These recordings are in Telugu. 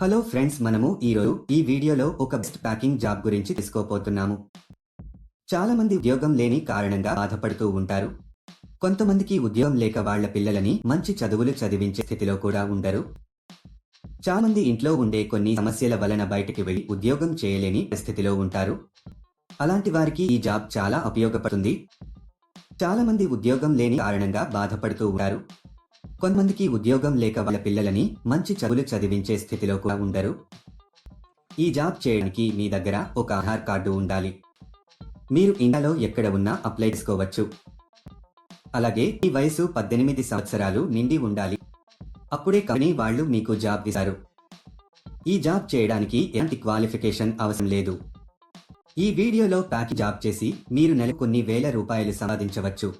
హలో ఫ్రెండ్స్ మనము ఈరోజు ఈ వీడియోలో ఒక బెస్ట్ ప్యాకింగ్ జాబ్ గురించి తెలుసుకోపోతున్నాము చాలా మంది ఉద్యోగం లేని కారణంగా బాధపడుతూ ఉంటారు. కొంతమందికి ఉద్యోగం లేక వాళ్ళ పిల్లలని మంచి చదువులు చదివించే స్థితిలో కూడా ఉండరు. చాలా మంది ఇంట్లో ఉండే కొన్ని సమస్యల వలన బయటికి వెళ్ళి ఉద్యోగం చేయలేని పరిస్థితిలో ఉంటారు. అలాంటి వారికి ఈ జాబ్ చాలా ఉపయోగపడుతుంది. చాలా మంది ఉద్యోగం లేని కారణంగా బాధపడుతూ ఉంటారు. కొంతమందికి ఉద్యోగం లేక వాళ్ళ పిల్లలని మంచి చదువులు చదివించే స్థితిలో కూడా ఉండరు ఈ జాబ్ చేయడానికి మీ దగ్గర ఒక ఆధార్ కార్డు ఉండాలి. మీరు ఇండియాలో ఎక్కడ ఉన్నా అప్లై చేసుకోవచ్చు. అలాగే మీ వయసు పద్దెనిమిది సంవత్సరాలు నిండి ఉండాలి. అప్పుడే కంపెనీ వాళ్ళు మీకు జాబ్ ఇస్తారు. ఈ జాబ్ చేయడానికి ఎలాంటి క్వాలిఫికేషన్ అవసరం లేదు. ఈ వీడియోలో ప్యాక్ జాబ్ చేసి మీరు నెల కొన్ని వేల రూపాయలు సంపాదించవచ్చు.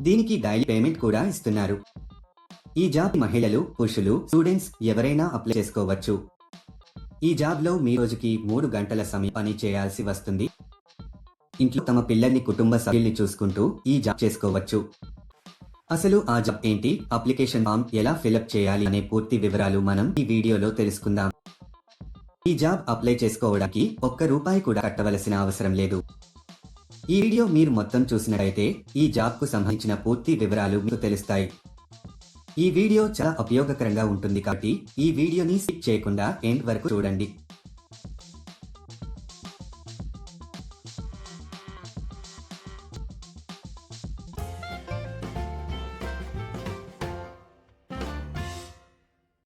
దీనికి డైలీ పేమెంట్ కూడా ఇస్తున్నారు. ఈ జాబ్ మహిళలు పురుషులు స్టూడెంట్స్ ఎవరైనా అప్లై చేసుకోవచ్చు. ఈ జాబ్లో మీ రోజుకి మూడు గంటల సమయం పని చేయాల్సి వస్తుంది. ఇంట్లో తమ పిల్లల్ని కుటుంబ సభ్యుల్ని చూసుకుంటూ ఈ జాబ్ చేసుకోవచ్చు. అసలు ఆ జాబ్ ఏంటి? అప్లికేషన్ ఫామ్ ఎలా ఫిలప్ చేయాలి అనే పూర్తి వివరాలు మనం ఈ వీడియోలో తెలుసుకుందాం. ఈ జాబ్ అప్లై చేసుకోవడానికి ఒక్క రూపాయి కూడా కట్టవలసిన అవసరం లేదు. ఈ వీడియో మీరు మొత్తం చూసినట్లయితే ఈ జాబ్కు సంబంధించిన పూర్తి వివరాలు మీకు తెలుస్తాయి. ఈ వీడియో చాలా ఉపయోగకరంగా ఉంటుంది కాబట్టి ఈ వీడియోని స్కిప్ చేయకుండా ఎండ్ వరకు చూడండి.